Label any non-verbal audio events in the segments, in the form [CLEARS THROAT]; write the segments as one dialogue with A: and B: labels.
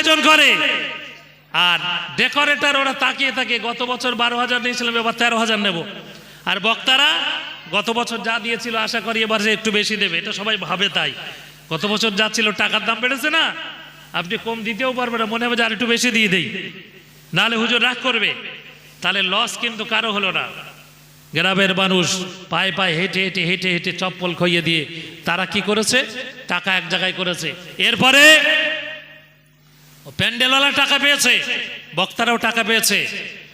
A: আয়োজন করে। আর ডেকোরেটর ওরা তাকিয়ে তাকিয়ে গত বছর বারো হাজার নিয়েছিলাম এবার তেরো হাজার নেব। আর বক্তারা গত বছর যা দিয়েছিল, আশা করি এবার যে একটু বেশি দেবে, এটা সবাই ভাবে তাই। গত বছর যা ছিল, টাকার দাম বেড়েছে না? আপনি কম দিতেও পারবেন না, মনে হবে যে আর একটু বেশি দিয়ে দেই। নাহলে হুজুর রাগ করবে। তাহলে লস কিন্তু কারও হলো না। গ্রামের মানুষ পায়ে পায়ে হেঁটে হেঁটে হেঁটে হেঁটে চপ্পল খইয়ে দিয়ে, তারা কি করেছে? টাকা এক জায়গায় করেছে। এরপরে ও প্যান্ডেলওয়ালা টাকা পেয়েছে, বক্তারাও টাকা পেয়েছে,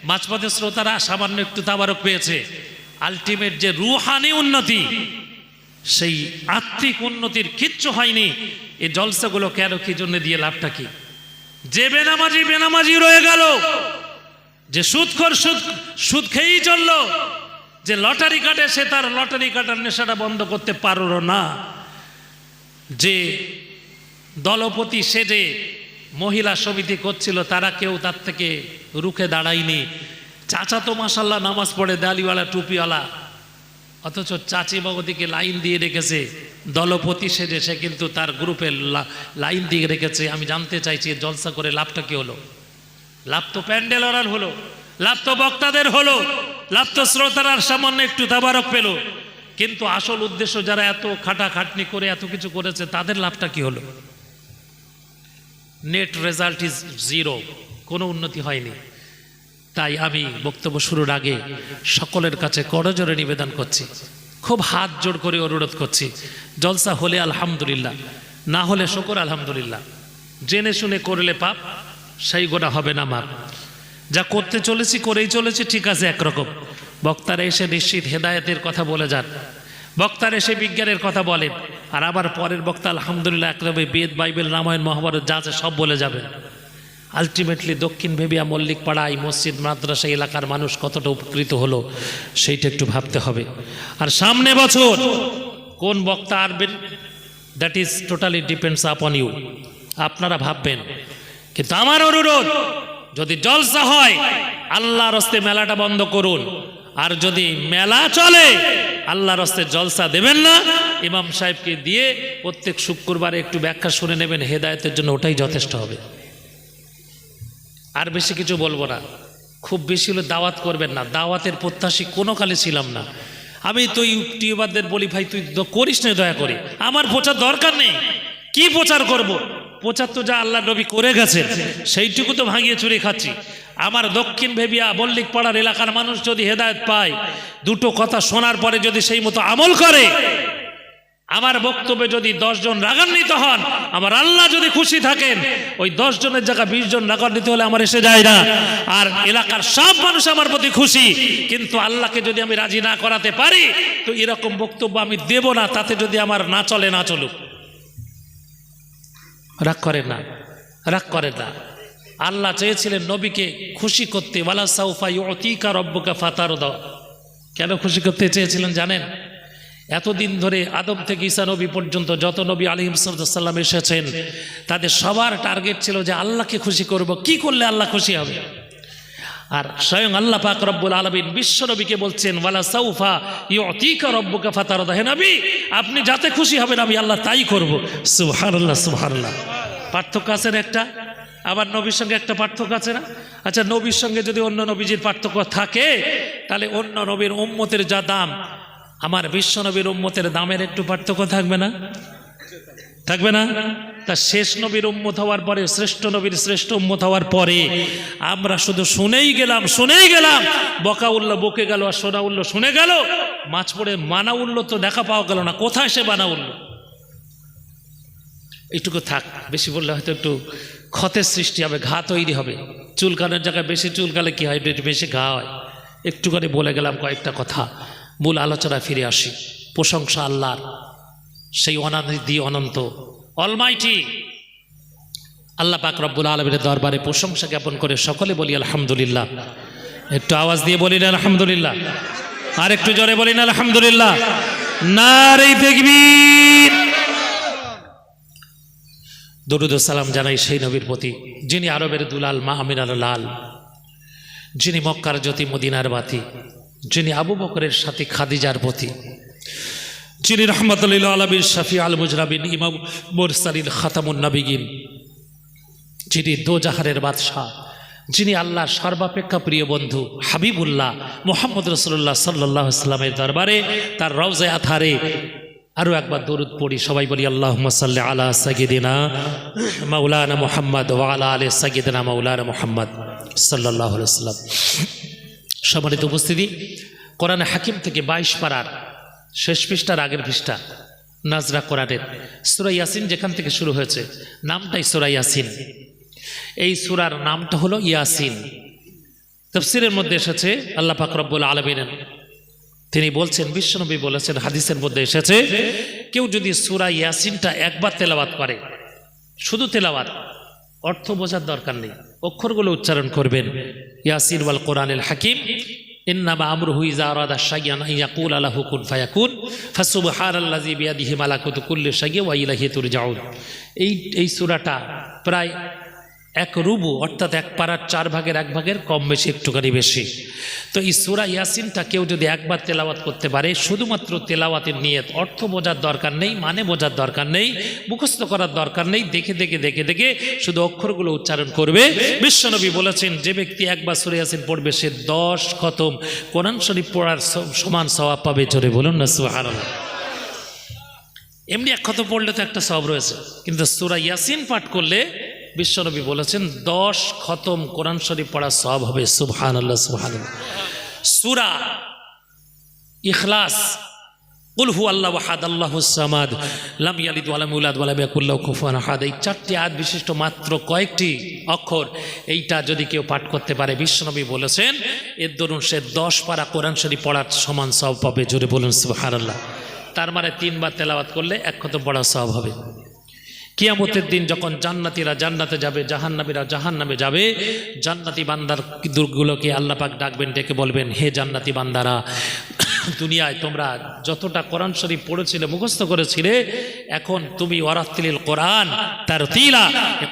A: মাঝপথে শ্রোতারা সামান্য একটু তাবারক পেয়েছে। আলটিমেট যে রুহানি উন্নতি, সেই আত্মিক উন্নতির কিচ্ছু হয়নি, এই জলসাগুলো কেন কি জন্য দিয়ে লাভটা কি? যে বেনামাজি বেনামাজি রয়ে গেল, যে সুদখোর সুদ সুদ খেয়েই চলল, যে লটারি কাটে সে তার লটারি কাটার নেশাটা বন্ধ করতে পারল না। যে দলপতি সেজে মহিলা সমিতি করছিল, তারা কেউ তার থেকে রুখে দাঁড়ায়নি। চাচা তো মাসাল্লাহ নামাজ পড়ে, দালিওয়ালা, টুপিওয়ালা। অথচ চাচি বাবদিকে লাইন দিয়ে রেখেছে, দলপতি সেজে, সে কিন্তু তার গ্রুপে লাইন দিয়ে রেখেছে। আমি জানতে চাইছি জলসা করে লাভটা কি হলো? লাভ তো প্যান্ডেল ওরার হলো, লাভ তো বক্তাদের হলো, লাভ তো শ্রোতারার সামান্য একটু তাবারক পেল। কিন্তু আসল উদ্দেশ্য যারা এত খাটা খাটনি করে, এত কিছু করেছে, তাদের লাভটা কি হলো? নেট রেজাল্ট ইজ জিরো, কোনো উন্নতি হয়নি। তাই আমি বক্তব্য শুরুর আগে সকলের কাছে করজোরে নিবেদন করছি। খুব হাত জোড় করে অনুরোধ করছি, জলসা হলে আলহামদুলিল্লাহ, না হলে শকর আলহামদুলিল্লাহ। জেনে শুনে করলে পাপ, সেই গোনা হবে না মাপ। যা করতে চলেছি করেই চলেছি, ঠিক আছে একরকম। বক্তারা এসে নিশ্চিত হেদায়তের কথা বলে যান। বক্তারা এসে বিজ্ঞানের কথা বলেন আর আবার পরের বক্তা, আলহামদুলিল্লাহ একরমে বেদ, বাইবেল, রামায়ণ, মহাভারত, যা আছে সব বলে যাবেন আলটিমেটলি দক্ষিণ ভেবিয়া মল্লিক পাড়ায় মসজিদ, মাদ্রাসা এলাকার মানুষ কতটা উপকৃত হলো, সেইটা একটু ভাবতে হবে। আর সামনে বছর কোন বক্তা আসবেন that is totally depends upon you আপনারা ভাববেন, কিন্তু আমার অনুরোধ, যদি জলসা হয়, আল্লাহর হস্তে মেলাটা বন্ধ করুন। আর যদি মেলা চলে আল্লাহর হস্তে জলসা দেবেন না। ইমাম সাহেবকে দিয়ে প্রত্যেক শুক্রবারে একটু ব্যাখ্যা শুনে নেবেন, হেদায়তের জন্য ওটাই যথেষ্ট হবে। আর বেশি কিছু বলব না। খুব বেশি হলে দাওয়াত করবেন না। দাওয়াতের প্রত্যাশী কোনো কালে ছিলাম না। আমি তো ইউটিউবারদের বলি, ভাই, তুই করিস না দয়া করে। আমার প্রচার দরকার নেই। কি প্রচার করব। প্রচার তো যা আল্লাহ নবী করে গেছেন, সেইটুকু তো ভাঙিয়ে চুরি খাচ্ছি। আমার দক্ষিণ ভেবিয়া মল্লিক পাড়ার এলাকার মানুষ যদি হেদায়ত পায়, দুটো কথা শোনার পরে যদি সেই মতো আমল করে, আমার বক্তব্যে যদি জন রাগান্বিত হন, আমার আল্লাহ যদি খুশি থাকেন, ওই জনের জায়গায় বিশ জন রাগান্বিত হলে আমার এসে যায় না। আর এলাকার সব মানুষ আমার প্রতি খুশি, কিন্তু আল্লাহকে যদি আমি রাজি না করাতে পারি, তো এরকম বক্তব্য আমি দেব না, তাতে যদি আমার না চলে, না চলুক। রাগ করেন না, রাগ করেন না। আল্লাহ চেয়েছিলেন নবীকে খুশি করতে, ওয়ালা সাউফা ইউতিকা রব্বুকা ফাতার দাও কেন খুশি করতে চেয়েছিলেন জানেন? এতদিন ধরে আদম থেকে ঈসা নবী পর্যন্ত যত নবী আলিম সাল্লাম এসেছেন, তাদের সবার টার্গেট ছিল যে আল্লাহকে খুশি করব। কি করলে আল্লাহ খুশি হবে? আর স্বয়ং আল্লাহ পাক রব্বুল আলমিন বিশ্ব নবীকে বলছেন, ওয়ালা সাউফা ইউতিকা রব্বুকা ফাতারদা। হে নবী, আপনি যাতে খুশি হবেন, আমি আল্লাহ তাই করব। সুবহানাল্লাহ সুবহানাল্লাহ। পার্থক্য আছে একটা? আবার নবীর সঙ্গে একটা পার্থক্য আছে না? আচ্ছা নবীর সঙ্গে যদি অন্য নবীজির পার্থক্য থাকে, তাহলে অন্য নবীর উম্মতের যা দাম, আমার বিশ্ব নবীর উম্মতের দামের একটু পার্থক্য থাকবে না? থাকবে না? তা শেষ নবীর উম্মত হওয়ার পরে, শ্রেষ্ঠ নবীর শ্রেষ্ঠ উম্মত হওয়ার পরে, আমরা শুধু শুনেই গেলাম শুনেই গেলাম, বকা উল্ল বকে গেল, আর সোনা উল্ল শুনে গেল, মাছ পড়ে, মানা উল্ল তো দেখা পাওয়া গেল না, কোথায় সে মানা উল্ল এইটুকু থাক, বেশি বললে হয়তো একটু ক্ষতের সৃষ্টি হবে, ঘা তৈরি হবে। চুলকানোর জায়গায় বেশি চুলকালে কি হয়? বেশি ঘা হয়। একটু করে বলে গেলাম কয়েকটা কথা। মূল আলোচনা ফিরে আসি। প্রশংসা আল্লাহর। সেই অনাদি অনন্ত। অলমাইটি আল্লাহ পাক রব্বুল আলমের দরবারে প্রশংসা জ্ঞাপন করে সকলে বলি, আলহামদুলিল্লাহ। একটু আওয়াজ দিয়ে বলি না আলহামদুলিল্লাহ। আর একটু জোরে বলি না আলহামদুলিল্লাহ। না রে দেখবীর দরুদ সালাম জানাই সেই নবীর প্রতি, যিনি আরবের দুলাল, মা আমিনার লাল, যিনি মক্কার জ্যোতি মদিনার বাতি, যিনি আবু বকরের সাথে খাদিজার প্রতি, যিনি রহমতুল্লাহ আলমীর শাফি আল মুজরাবিন ইমাম মোরসালিন খাতামুন নাবিগিন যিনি দোজাহারের বাদশাহ, যিনি আল্লাহর সর্বাপেক্ষা প্রিয় বন্ধু, হাবিবুল্লাহ মোহাম্মদ রসুল্লাহ সাল্লাহ ইসলামের দরবারে তার রওজায় আথারে আরও একবার দরুদ পড়ি, সবাই বলি আল্লাহ সাল্লি আলা সাগিদিনা মাউলানা মোহাম্মদ ওয়ালা আলে সাগিদিনা মাউলানা মোহাম্মদ সাল্লাহ সাল্লাম সম্মানিত উপস্থিতি, কোরআনে হাকিম থেকে বাইশ পাড়ার শেষ পৃষ্ঠার আগের পৃষ্ঠা, নাজরা কোরআনের সুরা ইয়াসিন যেখান থেকে শুরু হয়েছে, নামটাই সুরা ইয়াসিন। এই সুরার নামটা হলো ইয়াসিন। তফসিরের মধ্যে এসেছে, আল্লাহ পাক রব্বুল আলমিনের তিনি বলছেন, বিশ্বনবী বলেছেন, হাদিসের মধ্যে এসেছে, কেউ যদি সুরা ইয়াসিনটা একবার তেলাওয়াত করে, শুধু তেলাওয়াত, অর্থ বোঝার দরকার নেই, অক্ষরগুলো উচ্চারণ করবেন। ইয়াসিন ওয়াল কোরআনুল হাকিম ইয়াকুল কুল্লি ওয়া এই এই সূরাটা প্রায় এক রুবু, অর্থাৎ এক পাড়ার চার ভাগের এক ভাগের কম বেশি, একটুখানি বেশি। তো এই সুরা ইয়াসিনটা কেউ যদি একবার তেলাওয়াত করতে পারে, শুধুমাত্র তেলাওয়াতের নিয়ত, অর্থ বোঝার দরকার নেই মানে বোঝার দরকার নেই, মুখস্থ করার দরকার নেই, দেখে দেখে দেখে দেখে শুধু অক্ষরগুলো উচ্চারণ করবে। বিশ্বনবী বলেছেন, যে ব্যক্তি একবার সুরা ইয়াসিন পড়বে, সে দশ খতম। কোরআন শরীফ পড়ার সমান স্বভাব পাবে, জোরে বলুন না, সুবহানাল্লাহ। এমনি এক খতম পড়লে তো একটা সব রয়েছে, কিন্তু সুরা ইয়াসিন পাঠ করলে বিশ্বনবী বলেছেন, দশ খতম কোরআন শরীফ পড়া সব হবে। সুবহান আল্লাহ সুবহান সুরা ইখলাস, কুল হু আল্লাহ ওয়াহাদ, আল্লাহ সামাদ, লাম ইয়ালিদ ওয়ালাম ইউলাদ ওয়ালাম ইয়াকুল্লাহু কুফুয়ান আহাদ। এই চারটি আয়াত বিশিষ্ট মাত্র কয়েকটি অক্ষর, এইটা যদি কেউ পাঠ করতে পারে, বিশ্বনবী বলেছেন, এর দরুন সে দশ পারা কোরআন শরীফ পড়ার সমান সব পাবে। জোরে বলুন, সুবহানাল্লাহ। তার মানে তিনবার তেলাওয়াত করলে এক খতম পড়া সব হবে। কিয়ামতের দিন যখন জান্নাতিরা জান্নাতে যাবে, জাহান্নামীরা জাহান্নামে যাবে, জান্নাতি বান্দার দুর্গুলোকে আল্লাপাক ডাকবেন, ডেকে বলবেন, হে জান্নাতি বান্দারা দুনিয়ায় তোমরা যতটা কোরআন শরীফ পড়েছিলে, মুখস্থ করেছিলে, এখন তুমি ওয়ারাত্তিল কোরআন তার তিলা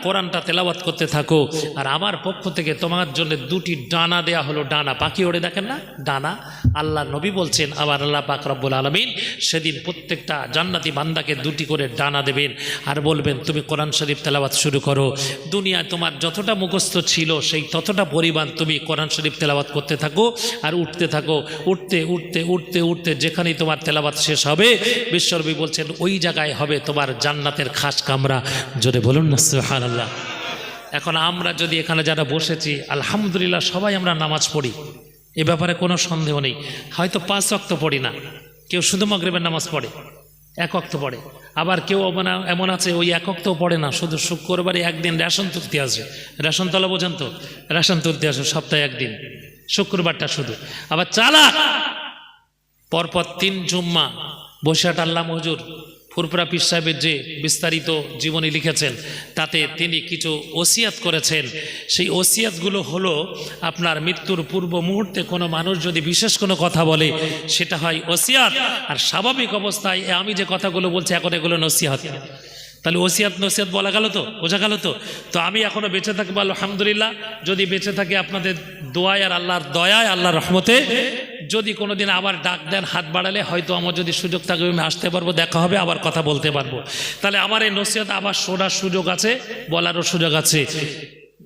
A: কোরআনটা তেলাওয়াত করতে থাকো। আর আমার পক্ষ থেকে তোমার জন্য দুটি ডানা দেয়া হলো, ডানা পাখি ওড়ে দেখেন না? ডানা। আল্লাহ নবী বলছেন আবার আল্লাহ পাক রব্বুল আলমিন সেদিন প্রত্যেকটা জান্নাতি বান্দাকে দুটি করে ডানা দেবেন আর বলবেন, তুমি কোরআন শরীফ তেলাওয়াত শুরু করো। দুনিয়ায় তোমার যতটা মুখস্থ ছিল, সেই ততটা পরিমাণ তুমি কোরআন শরীফ তেলাওয়াত করতে থাকো আর উঠতে থাকো। উঠতে উঠতে উঠতে উঠতে উঠতে যেখানেই তোমার তেলাওয়াত শেষ হবে বিশ্বরবী বলছেন, ওই জায়গায় হবে তোমার জান্নাতের খাস কামরা। জোরে বলুন না, সুবহানাল্লাহ। এখন আমরা যদি এখানে যারা বসেছি, আলহামদুলিল্লাহ সবাই আমরা নামাজ পড়ি। এ ব্যাপারে কোনো সন্দেহ নেই। হয়তো পাঁচ অক্ত পড়ি না। কেউ শুধু মগরিবের নামাজ পড়ে, এক অক্ত পড়ে। আবার কেউ মানে এমন আছে, ওই এক অক্তও পড়ে না। শুধু শুক্রবারে একদিন রেশন তুলতে আসে রেশন তলা পর্যন্ত, রেশন তুলতে আসে সপ্তাহে একদিন, শুক্রবারটা শুধু। আবার চালাক পরপর তিন জুম্মা বসিয়াট আল্লাহ মজুর ফুরপুরা পীর সাহেবের যে বিস্তারিত জীবনী লিখেছেন, তাতে তিনি কিছু ওসিয়াত করেছেন। সেই ওসিয়াতগুলো হলো, আপনার মৃত্যুর পূর্ব মুহূর্তে কোনো মানুষ যদি বিশেষ কোনো কথা বলে, সেটা হয় ওসিয়াত। আর স্বাভাবিক অবস্থায় আমি যে কথাগুলো বলছি, এখন এগুলো নসিহাত। তাহলে ওসিয়াত নসিয়াত বলা গেল তো? বোঝা গেল তো? তো আমি এখনও বেঁচে থাকব, আলহামদুলিল্লাহ। যদি বেঁচে থাকি আপনাদের দোয়ায় আর আল্লাহর দয়ায়, আল্লাহর রহমতে যদি কোনোদিন আবার ডাক দেন, হাত বাড়ালে হয়তো আমার যদি সুযোগ থাকে, আমি আসতে পারব, দেখা হবে, আবার কথা বলতে পারব। তাহলে আমার এই নসিহত, আবার শোনার সুযোগ আছে, বলারও সুযোগ আছে।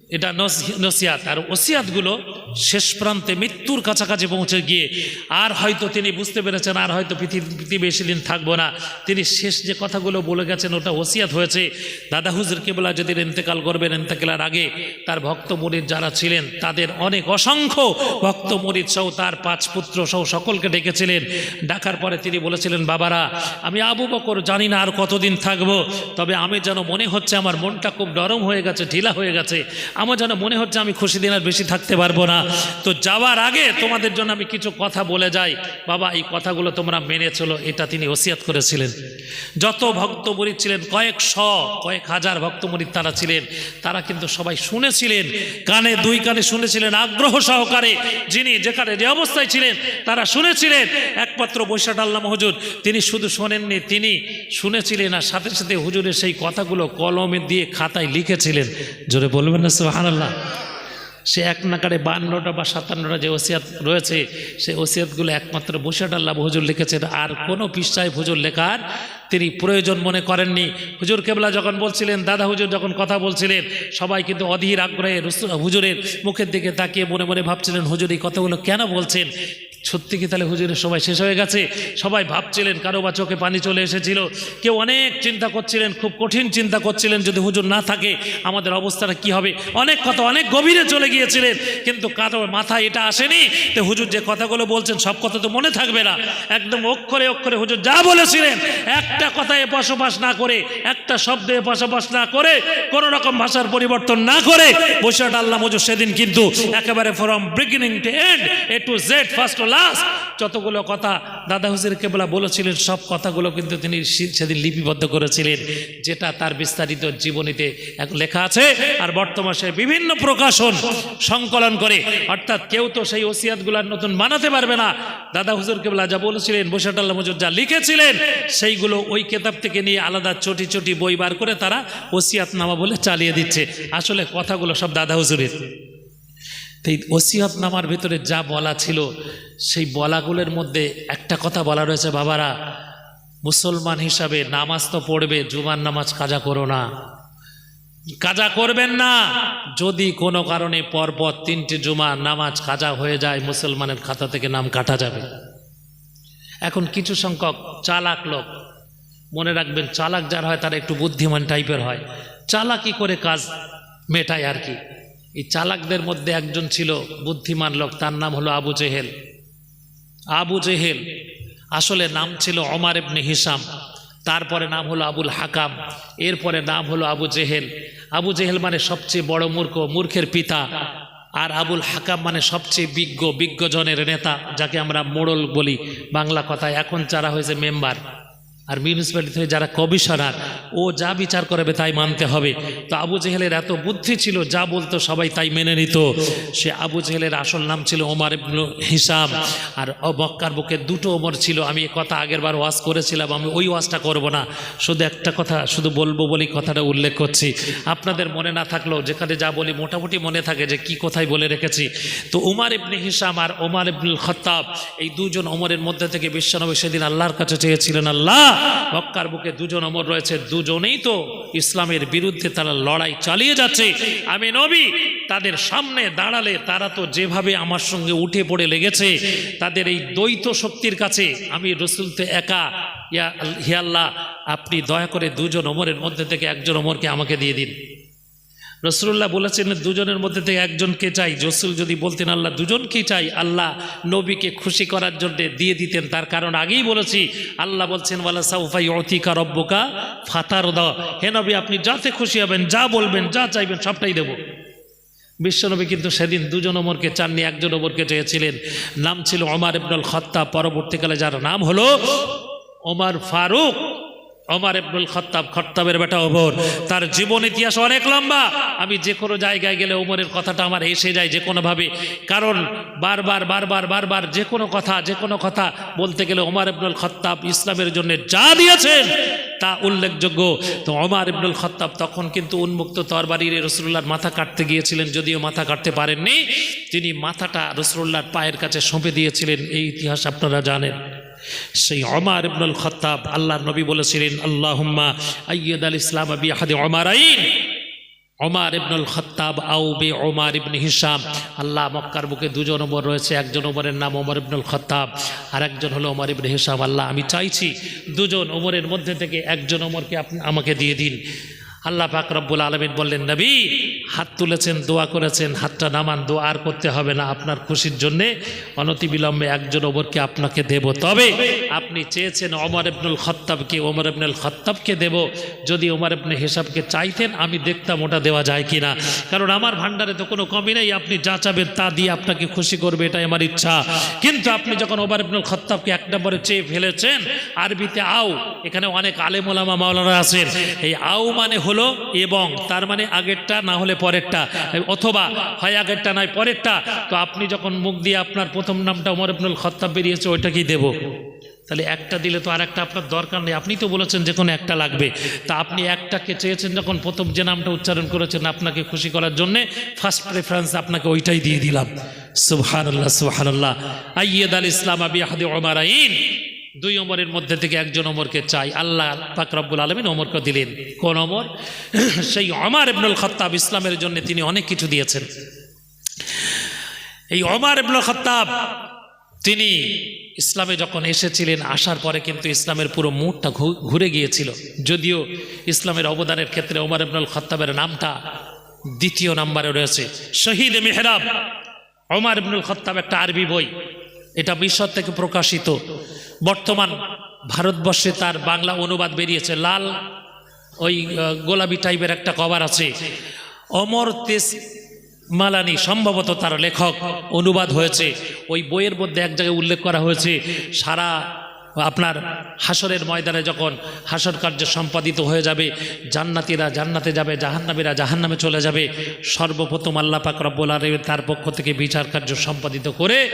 A: এটা নস- নসিয়াত আর ওসিয়াতগুলো শেষ প্রান্তে মৃত্যুর কাছাকাছি পৌঁছে গিয়ে আর হয়তো তিনি বুঝতে পেরেছেন, আর হয়তো পৃথিবী বেশি দিন থাকব না। তিনি শেষ যে কথাগুলো বলে গেছেন, ওটা ওসিয়াত হয়েছে। দাদা হুজুর কেবলা যদি ইন্তেকাল করবেন, ইন্তেকালের আগে তার ভক্ত মরিদ যারা ছিলেন, তাদের অনেক অসংখ্য ভক্ত মরিদ সহ তার পাঁচ পুত্র সহ সকলকে ডেকেছিলেন। ডাকার পরে তিনি বলেছিলেন, বাবারা, আমি আবু বকর জানি না আর কতদিন থাকব, তবে আমি যেন মনে হচ্ছে আমার মনটা খুব নরম হয়ে গেছে, ঢিলা হয়ে গেছে। আমার যেন মনে হচ্ছে আমি খুশি দিন আর বেশি থাকতে পারব না। তো যাওয়ার আগে তোমাদের জন্য আমি কিছু কথা বলে যাই। বাবা, এই কথাগুলো তোমরা মেনে চলো, এটা তিনি ওসিয়াত করেছিলেন। যত ভক্ত মরিদ ছিলেন কয়েক শ কয়েক হাজার ভক্ত মরিদ তারা ছিলেন। তারা কিন্তু সবাই শুনেছিলেন, কানে দুই কানে শুনেছিলেন, আগ্রহ সহকারে যিনি যেখানে যে অবস্থায় ছিলেন, তারা শুনেছিলেন। একমাত্র বৈশাখ আল্লাহ হুজুর, তিনি শুধু শোনেননি, তিনি শুনেছিলেন আর সাথে সাথে হুজুরের সেই কথাগুলো কলমে দিয়ে খাতায় লিখেছিলেন। জোরে বলবেন না সুবহানাল্লাহ। সে এক নাকারে বান্নটা বা সাতান্নটা যে ওসিয়াত রয়েছে সেই ওসিয়াতগুলো একমাত্র বসিয়াট আল্লাহ হুজুর লিখেছেন। আর কোনো পিসায় হুজুর লেখার তিনি প্রয়োজন মনে করেননি। হুজুর কেবলা যখন বলছিলেন, দাদা হুজুর যখন কথা বলছিলেন, সবাই কিন্তু অধীর আগ্রহে হুজুরের মুখের দিকে তাকিয়ে মনে মনে ভাবছিলেন, হুজুর এই কথাগুলো কেন বলছেন? সত্যি কি তাহলে হুজুরের সবাই শেষ হয়ে গেছে? সবাই ভাবছিলেন কারও বা চোখে পানি চলে এসেছিল। কেউ অনেক চিন্তা করছিলেন, খুব কঠিন চিন্তা করছিলেন যদি হুজুর না থাকে, আমাদের অবস্থাটা কি হবে? অনেক কথা, অনেক গভীরে চলে গিয়েছিলেন, কিন্তু কারও মাথায় এটা আসেনি। তো হুজুর যে কথাগুলো বলছেন, সব কথা তো মনে থাকবে না। একদম অক্ষরে অক্ষরে হুজুর যা বলেছিলেন, একটা কথায় বসবাস না করে, একটা শব্দে বসবাস না করে, কোন রকম ভাষার পরিবর্তন না করে বসিরহাট আল্লাহ মজুর সেদিন কিন্তু একেবারে from beginning to end A to Z first to last যতগুলো কথা দাদা হুজুর কেবলা বলেছিলেন, সব কথাগুলো কিন্তু তিনি সেদিন লিপিবদ্ধ করেছিলেন, যেটা তার বিস্তারিত জীবনীতে এক লেখা আছে। আর বর্তমান সে বিভিন্ন প্রকাশন সংকলন করে, অর্থাৎ কেউ তো সেই ওসিয়াতগুলার নতুন বানাতে পারবে না। দাদা হুজুর কেবলা যা বলেছিলেন আল্লাহ মজুর যা লিখেছিলেন, সেইগুলো ওই কেতাব থেকে নিয়ে আলাদা চটি চটি বই বার করে তারা ওসিয়াত নামা বলে চালিয়ে দিচ্ছে। আসলে কথাগুলো সব দাদা হুজুরের। তো এই ওসিয়ত নামার ভিতরে যা বলা ছিল, সেই বলাগুলোর মধ্যে একটা কথা বলা রয়েছে, বাবারা, মুসলমান হিসাবে নামাজ তো পড়বে, জুমার নামাজ কাজা করো না। কাজা করবেন না। যদি কোনো কারণে পরপর তিনটে জুমা নামাজ কাজা হয়ে যায়, মুসলমানের খাতা থেকে নাম কাটা যাবে। এখন কিছু সংখ্যক চালাক লোক, মনে রাখবেন চালাক যার হয়, তারা একটু বুদ্ধিমান টাইপের হয়। চালাকি করে কাজ মেটায় আর কি। এই চালাকদের মধ্যে একজন ছিল বুদ্ধিমান লোক, তার নাম হলো আবু জেহেল। আবু জেহেল আসলে নাম ছিল অমার ইবনে হিসাম, তারপরে নাম হলো আবুল হাকাম, এরপরে নাম হলো আবু জেহেল। আবু জেহেল মানে সবচেয়ে বড় মূর্খ, মূর্খের পিতা, আর আবুল হাকাম মানে সবচেয়ে বিজ্ঞ, বিজ্ঞজনের নেতা, যাকে আমরা মোড়ল বলি বাংলা কথায়। এখন যারা হয়েছে মেম্বার আর মিউনিসিপ্যালিটি থেকে যারা কমিশনার, ও যা বিচার করবে তাই মানতে হবে। তো আবু জেহেলের এত বুদ্ধি ছিল, যা বলতো সবাই তাই মেনে নিত। সে আবু জেহেলের আসল নাম ছিল ওমার হিসাব আর ও মক্কার বুকে দুটো ওমর ছিল, আমি কথা আগের বার ওয়াজ করেছিলাম, আমি ওই ওয়াজটা করব না। শুধু একটা কথা, শুধু বলব বলি কথাটা উল্লেখ করছি। আপনাদের মনে না থাকলেও যেখানে যা বলি মোটামুটি মনে থাকে যে কি কোথায় বলে রেখেছি। তো উমার ইবনে হিসাম আর ওমার ইবনুল খত্তাব, এই দুজন ওমরের মধ্যে থেকে বিশ্বনবী সেদিন আল্লাহর কাছে চেয়েছিলেন, আল্লাহ মক্কার বুকে দুজন অমর রয়েছে, দুজনেই তো ইসলামের বিরুদ্ধে তারা লড়াই চালিয়ে যাচ্ছে। আমি নবী, তাদের সামনে দাঁড়ালে তারা তো যেভাবে আমার সঙ্গে উঠে পড়ে লেগেছে, তাদের এই দ্বৈত শক্তির কাছে আমি রসুল তো একা। ইয়া হিয়াল্লাহ আপনি দয়া করে দুজন অমরের মধ্যে থেকে একজন অমরকে আমাকে দিয়ে দিন। রসুল্লাহ বলেছেন, দুজনের মধ্যে থেকে একজনকে চাই? রসুল যদি বলতেন, আল্লাহ দুজনকেই চাই? আল্লাহ নবীকে খুশি করার জন্য দিয়ে দিতেন। তার কারণ আগেই বলেছি, আল্লাহ বলছেন, ওয়ালা সাউফাই অতিকা রব্বকা ফাতার দ হে নবী, আপনি যাতে খুশি হবেন, যা বলবেন, যা চাইবেন, সবটাই দেবো। বিশ্বনবী কিন্তু সেদিন দুজন ওমরকে চাননি, একজন ওমরকে চেয়েছিলেন। নাম ছিল ওমার ইবনুল খত্তা পরবর্তীকালে যার নাম হলো ওমর ফারুক। ওমর ইবনুল খত্তাব, খত্তাবের বেটা ওমর তার জীবন ইতিহাস অনেক লম্বা। আমি যে কোনো জায়গায় গেলে ওমরের কথাটা আমার এসে যায় যে কোনোভাবে। কারণ বারবার বারবার বারবার যে কোনো কথা, যে কোনো কথা বলতে গেলে ওমর ইবনুল খত্তাব ইসলামের জন্য যা দিয়েছেন তা উল্লেখযোগ্য। তো ওমর ইবনুল খত্তাব তখন কিন্তু উন্মুক্ত তরবারির রসুল্লাহর মাথা কাটতে গিয়েছিলেন, যদিও মাথা কাটতে পারেননি। তিনি মাথাটা রসুল্লাহর পায়ের কাছে সঁপে দিয়েছিলেন, এই ইতিহাস আপনারা জানেন। সেই অমার ইবনুল খত্তাব আল্লাহর নবী বলেছিলেন, আল্লাহুম্মা আইয়দ আল ইসলাম আবি আহাদি অমারাইন ওমার ইবনুল খত্তাব আউ বে ওমার ইবনে হিসাম আল্লাহ মক্কার বুকে দুজন ওমর রয়েছে, একজন ওমরের নাম ওমর ইবনুল খত্তাব আর একজন হলো ওমর ইবনে হিসাম আল্লাহ, আমি চাইছি দুজন ওমরের মধ্যে থেকে একজন ওমরকে আপনি আমাকে দিয়ে দিন। আল্লাহ পাক রব্বুল আলমিন বললেন, নবী, হাত তুলেছেন, দোয়া করেছেন, হাতটা নামান, দোয়া আর করতে হবে না আপনার খুশির জন্যে। অনতিবিলম্বে একজন ওমরকে আপনাকে দেব। তবে আপনি চেয়েছেন ওমর ইবনুল খত্তাবকে, ওমর ইবনুল খত্তাবকে দেব। যদি ওমর ইবনে হিসাবকে চাইতেন, আমি দেখতাম ওটা দেওয়া যায় কি না কারণ আমার ভান্ডারে তো কোনো কমি নেই। আপনি যা চাবেন তা দিয়ে আপনাকে খুশি করবে, এটাই আমার ইচ্ছা। কিন্তু আপনি যখন ওমর ইবনুল খত্তাবকে এক নম্বরে চেয়ে ফেলেছেন, আরবিতে আও, এখানে অনেক আলেমোলামা মাওলানা আছেন। এই আও মানে হলো এবং, তার মানে আগেরটা না হলে পরেরটা। অথবা হয় আগেরটা নয়, পরেরটা। তো আপনি যখন মুখ দিয়ে আপনার প্রথম নামটা ওমর ইবনুল খত্তাব বেরিয়েছে, ওইটাকেই দেবো। তাহলে একটা দিলে তো আর একটা আপনার দরকার নেই। আপনি তো বলেছেন যে কোনো একটা লাগবে। তা আপনি একটাকে চেয়েছেন যখন প্রথম যে নামটা উচ্চারণ করেছেন আপনাকে খুশি করার জন্যে ফার্স্ট প্রেফারেন্স আপনাকে ওইটাই দিয়ে দিলাম। সুবহানাল্লাহ সুবহানাল্লাহ। আইয়দ আল ইসলাম আবি আহাদি ওমার আইন দুই ওমরের মধ্যে থেকে একজন অমরকে চাই। আল্লাহ পাকরাবুল আলমিন অমরকে দিলেন। কোন অমর? [CLEARS THROAT] সেই অমার ইবনুল খত্তাব ইসলামের জন্য তিনি অনেক কিছু দিয়েছেন। এই অমার ইবনুল খত্তাব, তিনি ইসলামে যখন এসেছিলেন, আসার পরে কিন্তু ইসলামের পুরো মুডটা ঘুরে গিয়েছিল। যদিও ইসলামের অবদানের ক্ষেত্রে ওমর ইবনুল খত্তাবের নামটা দ্বিতীয় নাম্বারে রয়েছে। শহীদ মেহরাব ওমর ইবনুল খত্তাব একটা আরবি বই। এটা বিশ্ব থেকে প্রকাশিত। বর্তমান ভারতবর্ষে তার বাংলা অনুবাদ বেরিয়েছে। লাল ওই গোলাপি টাইপের একটা কভার আছে। অমর তেজ মালানি সম্ভবত তার লেখক অনুবাদ হয়েছে। ওই বইয়ের মধ্যে এক জায়গায় উল্লেখ করা হয়েছে, সারা আপনার হাসরের ময়দানে যখন হাসর কার্য সম্পাদিত হয়ে যাবে, জান্নাতিরা জান্নাতে যাবে, জাহান্নামীরা জাহান্নামে চলে যাবে, সর্বপ্রথম আল্লাহ পাক রব্বুল আলামিন তার পক্ষ থেকে বিচার কার্য সম্পাদিত করে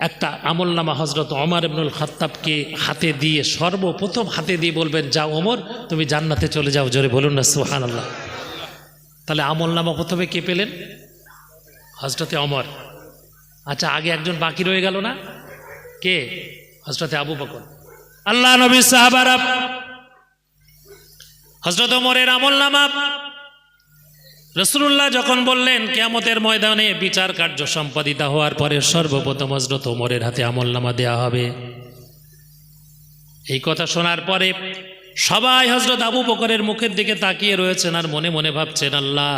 A: একটা আমলনামা হজরত অমর ইবনুল খাত্তাবকে হাতে দিয়ে, সর্বপ্রথম হাতে দিয়ে বলবেন, যাও ওমর, তুমি জান্নাতে চলে যাও, জোরে বলুন না সুহান আল্লাহ তাহলে আমলনামা প্রথমে কে পেলেন? হজরতে অমর আচ্ছা আগে একজন বাকি রয়ে গেল না? কে? হজরতে আবু বকর। আল্লাহ নবী সাহাবারা। হজরত ওমরের আমলনামা রসুল্লাহ যখন বললেন, কেয়ামতের ময়দানে বিচার কার্য সম্পাদিত হওয়ার পরে সর্বপ্রথম হজরত ওমরের হাতে আমলনামা দেওয়া হবে। এই কথা শোনার পরে সবাই হজরত আবু বকরের মুখের দিকে তাকিয়ে রয়েছেন আর মনে মনে ভাবছেন, আল্লাহ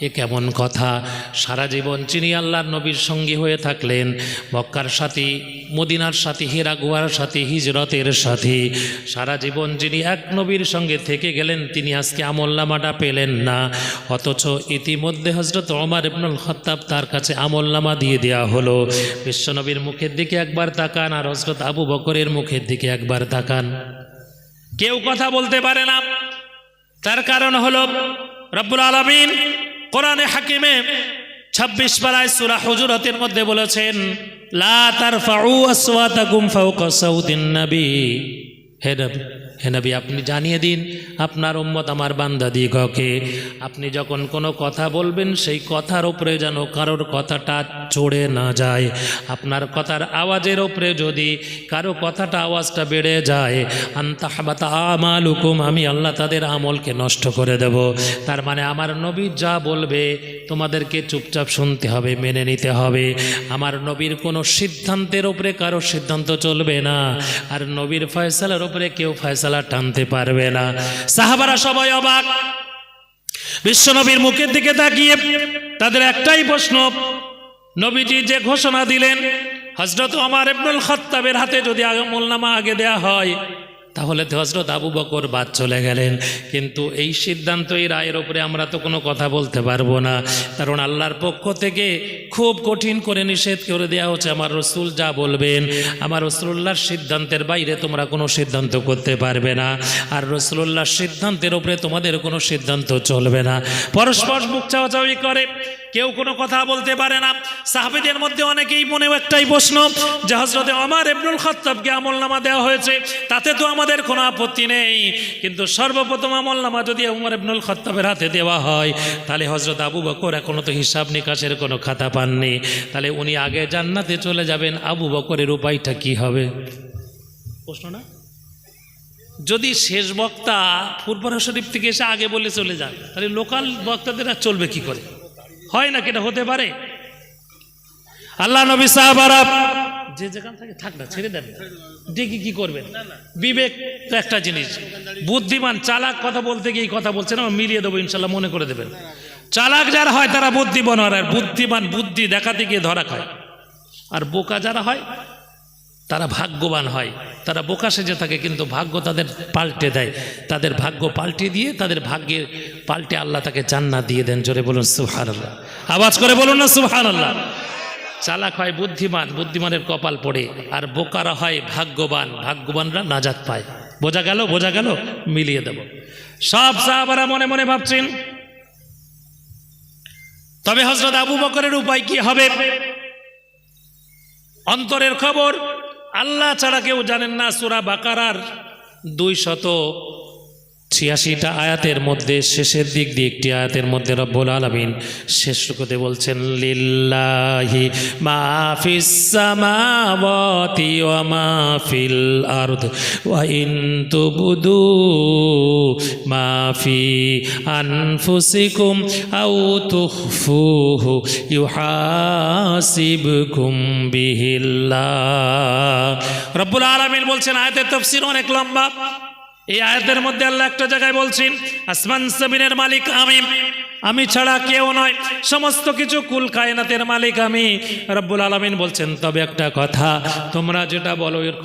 A: এ কেমন কথা? সারা জীবন চিনি আল্লাহর নবীর সঙ্গী হয়ে থাকলেন। মক্কার সাথী, মদিনার সাথী, হেরা গুয়ার সাথী, হিজরতের সাথী। সারা জীবন যিনি এক নবীর সঙ্গে থেকে গেলেন, তিনি আজকে আমলনামাটা পেলেন না। অথচ ইতিমধ্যে হজরত ওমর ইবনুল খত্তাব তার কাছে আমলনামা দিয়ে দেওয়া হলো। বিশ্বনবীর মুখের দিকে একবার তাকান আর হজরত আবু বকরের মুখের দিকে একবার তাকান। কেউ কথা বলতে পারে না। তার কারণ হলো রব্বুল আলমিন কোরআনে হাকিমে ছাব্বিশ পাড়ায় সুরা হুজুরতের মধ্যে বলেছেন, লা তার ফাউ আসওয়াতাকুম ফাওকা সাউতিন নবী। হে নবী হে নবী, আপনি জানিয়ে দিন, আপনার উম্মত আমার বান্দা দিগকে আপনি যখন কোনো কথা বলবেন, সেই কথার ওপরে যেন কারোর কথাটা চড়ে না যায়। আপনার কথার আওয়াজের ওপরে যদি কারও কথাটা আওয়াজটা বেড়ে যায় আন্তাহবাতা আমালুকুম, আমি আল্লাহ তাদের আমলকে নষ্ট করে দেব। তার মানে আমার নবী যা বলবে, তোমাদেরকে চুপচাপ শুনতে হবে, মেনে নিতে হবে। আমার নবীর কোনো সিদ্ধান্তের ওপরে কারও সিদ্ধান্ত চলবে না। আর নবীর ফয়সালার ওপরে কেউ ফয়সালা টানতে পারবে না। সাহাবারা সবাই অবাক। বিশ্বনবীর মুখের দিকে তাকিয়ে তাদের একটাই প্রশ্ন, নবীজি যে ঘোষণা দিলেন হজরত আমার ইবনুল খত্তাবের হাতে যদি মোলনামা আগে দেয়া হয় তাহলে হজরত আবু বকর বাদ চলে গেলেন। কিন্তু এই সিদ্ধান্ত, এই রায়ের ওপরে আমরা তো কোনো কথা বলতে পারব না। কারণ আল্লাহর পক্ষ থেকে খুব কঠিন করে নিষেধ করে দেওয়া হচ্ছে, আমার রসুল যা বলবেন, আমার রসুল্লাহর সিদ্ধান্তের বাইরে তোমরা কোনো সিদ্ধান্ত করতে পারবে না। আর রসুল্লাহর সিদ্ধান্তের ওপরে তোমাদের কোনো সিদ্ধান্ত চলবে না। পরস্পর মুখ চাওয়াচাওয়ি করে কেউ কোনো কথা বলতে পারে না। সাহাবিদের মধ্যে অনেকেই মনেও একটাই প্রশ্ন, যে হজরতে আমার ইবনুল খত্তাবকে আমলনামা দেওয়া হয়েছে, তাতে তো আমাদের কোনো আপত্তি নেই। কিন্তু সর্বপ্রথম আমলনামা যদি উমর ইবনুল খত্তাবের হাতে দেওয়া হয়, তাহলে হজরত আবু বকর এখনও তো হিসাব নিকাশের কোনো খাতা পাননি। তাহলে উনি আগে জান্নাতে চলে যাবেন, আবু বকরের উপায়টা কি হবে? প্রশ্ন না? যদি শেষ বক্তা ফুরপুরা শরীফ থেকে এসে আগে বলে চলে যান, তাহলে লোকাল বক্তাদের আর চলবে কি করে? হয় না এটা হতে পারে? আল্লাহ নবী সাহাবারা যে যেখান থেকে থাক না, ছেড়ে দেন ডেকে কি করবেন। বিবেক তো একটা জিনিস। বুদ্ধিমান, চালাক কথা বলতে গিয়ে কথা বলছে না মিলিয়ে দেবো, ইনশাল্লাহ মনে করে দেবেন। চালাক যারা হয়, তারা বুদ্ধিমান হয়, আর বুদ্ধিমান বুদ্ধি দেখাতে গিয়ে ধরা খায়। আর বোকা যারা হয় তারা ভাগ্যবান হয়। তারা বোকা সেজে থাকে, কিন্তু ভাগ্য তাদের পাল্টে দেয়। তাদের ভাগ্য পাল্টে দিয়ে তাদের ভাগ্যে পাল্টে আল্লাহ তাকে জান্নাত দিয়ে দেন। জোরে বলুন সুহান আল্লাহ আওয়াজ করে বলুন না সুহান আল্লাহ চালাক হয় বুদ্ধিমান, বুদ্ধিমানের কপাল পড়ে। আর বোকারা হয় ভাগ্যবান, ভাগ্যবানরা নাজাত পায়। বোঝা গেল বোঝা গেল? মিলিয়ে দেব। সব সাহাবারা মনে মনে ভাবছেন, তবে হজরত আবু বকরের উপায় কি হবে? অন্তরের খবর আল্লাহ ছাড়া কেউ জানেন না সুরা বাকারার দুই শত ছিয়াশিটা আয়াতের মধ্যে, শেষের দিক দিয়ে একটি আয়াতের মধ্যে রব্বুল আলমিন শেষ রুকুতে বলছেন, লিল্লাহি মাফিস সামাওয়াতি ওয়া মাফিল আরদ ওয়া ইন তুবদু মাফি আনফুসিকুম আও তুখফুহু ইউহাসিবকুম বিহিল্লাহ। রব্বুল আলামিন বলছেন, আয়াতের তাফসীর অনেক লম্বা। এই আয়াতের মধ্যে আল্লাহ একটা জায়গায় বলছেন, আসমান জমিনের মালিক আমি। আমি ছাড়া কেউ নয়। সমস্ত কিছু কুল কায়নাতের মালিক আমি। রব্বুল আলমিন বলছেন, তবে একটা কথা, তোমরা যেটা বলো এর